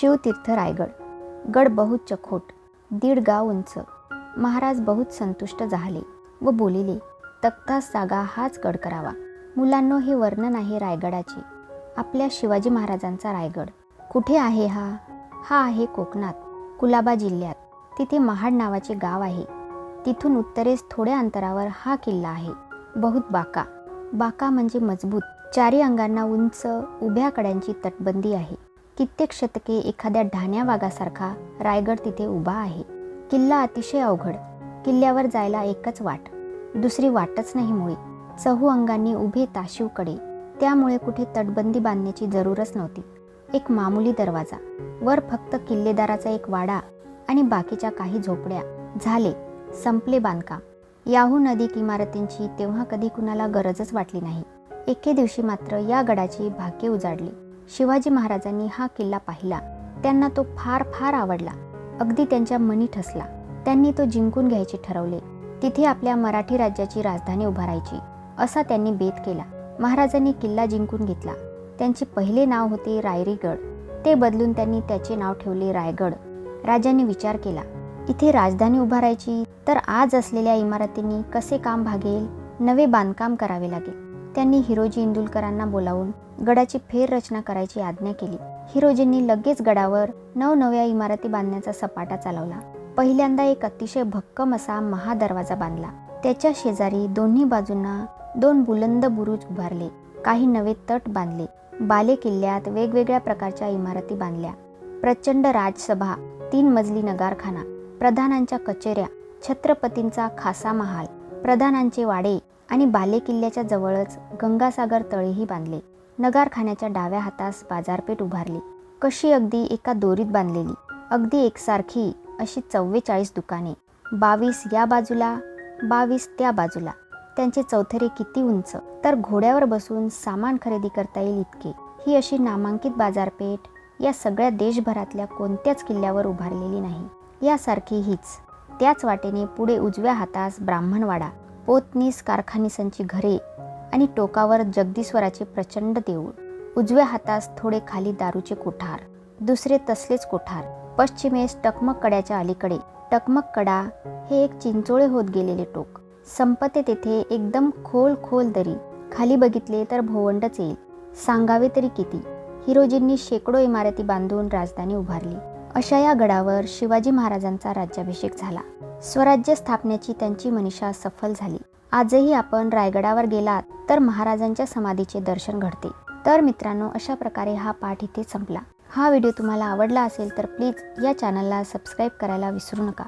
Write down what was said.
शिवतीर्थ रायगड. गड बहुत चखोट दीड गाव उंच. महाराज बहुत संतुष्ट झाले व बोलिले तख्ता जागा हाच गड करावा. मुलांनो हे वर्णन आहे रायगडाचे. आपल्या शिवाजी महाराजांचा रायगड. कुठे आहे हा? हा आहे कोकणात कुलाबा जिल्ह्यात. तिथे महाड नावाचे गाव आहे. तिथून उत्तरेस थोड्या अंतरावर हा किल्ला आहे. बहुत बाका. बाका म्हणजे मजबूत. चारी अंगांना उंच उभ्या कड्यांची तटबंदी आहे. कित्येक शतके एखाद्या ढाण्या वाघासारखा रायगड तिथे उभा आहे. किल्ला अतिशय अवघड. किल्ल्यावर जायला एकच वाट. दुसरी वाटच नाही मुळे. चहू अंगांनी उभे ताशीवकडे. त्यामुळे कुठे तटबंदी बांधण्याची जरूरच नव्हती. एक मामुली दरवाजा. वर फक्त किल्लेदाराचा एक वाडा आणि बाकीच्या काही झोपड्या. झाले. संपले बांधकाम. याहू नदीक इमारतींची तेव्हा कधी कुणाला गरजच वाटली नाही. एके दिवशी मात्र या गडाची भाग्य उजाडली. शिवाजी महाराजांनी हा किल्ला पाहिला. त्यांना तो फार फार आवडला. अगदी त्यांच्या मनी ठसला. त्यांनी तो जिंकून घ्यायचे ठरवले. तिथे आपल्या मराठी राज्याची राजधानी उभारायची असा त्यांनी बेत केला. महाराजांनी किल्ला जिंकून घेतला. त्यांचे पहिले नाव होते रायरीगड. ते बदलून त्यांनी त्याचे नाव ठेवले रायगड. राजांनी विचार केला इथे राजधानी उभारायची तर आज असलेल्या इमारतींनी कसे काम भागेल? नवे बांधकाम करावे लागेल. त्यांनी हिरोजी इंदुलकरांना बोलावून गडाची फेररचना करायची आज्ञा केली. हिरोजींनी लगेच गडावर नवनव्या इमारती बांधण्याचा सपाटा चालवला. पहिल्यांदा एक अतिशय भक्कम असा महादरवाजा बांधला. त्याच्या शेजारी दोन्ही बाजूंना दोन बुलंद बुरुज उभारले. काही नवे तट बांधले. बाले किल्ल्यात वेगवेगळ्या प्रकारच्या इमारती बांधल्या. प्रचंड राजसभा तीन मजली नगारखाना प्रधानांच्या कचेऱ्या छत्रपतींचा खासा महाल प्रधानांचे वाडे आणि बाले किल्ल्याच्या जवळच गंगासागर तळेही बांधले. नगारखान्याच्या डाव्या हातास बाजारपेठ उभारली. कशी अगदी एका दोरीत बांधलेली. अगदी एकसारखी अशी चव्वेचाळीस दुकाने. बावीस या बाजूला बावीस त्या बाजूला. त्यांचे चौथरे किती उंच. तर घोड्यावर बसून सामान खरेदी करता येईल इतके. ही अशी नामांकित बाजारपेठ या सगळ्या देशभरातल्या कोणत्याच किल्ल्यावर उभारलेली नाही. यासारखी हीच. त्याच वाटेने पुढे उजव्या हातास ब्राह्मणवाडा. पोतनीस कारखानिसांची घरे आणि टोकावर जगदीश्वराचे प्रचंड देऊळ. उजव्या हातास थोडे खाली दारूचे कोठार दुसरे तसलेच कोठार. पश्चिमेस टकमक कड्याच्या अलीकडे. टकमक कडा हे एक चिंचोळे होत गेलेले टोक. संपते तेथे एकदम खोल खोल दरी. खाली बघितले तर भोवंडच येईल. सांगावे तरी किती? हिरोजींनी शेकडो इमारती बांधून राजधानी उभारली. अशा या गडावर शिवाजी महाराजांचा राज्याभिषेक झाला. स्वराज्य स्थापनेची त्यांची मनीषा सफल झाली. आजही आपण रायगडावर गेलात तर महाराजांच्या समाधीचे दर्शन घडते. तर मित्रांनो अशा प्रकारे हा पाठ इथे संपला. हा व्हिडिओ तुम्हाला आवडला असेल तर प्लीज या चॅनलला सबस्क्राईब करायला विसरू नका.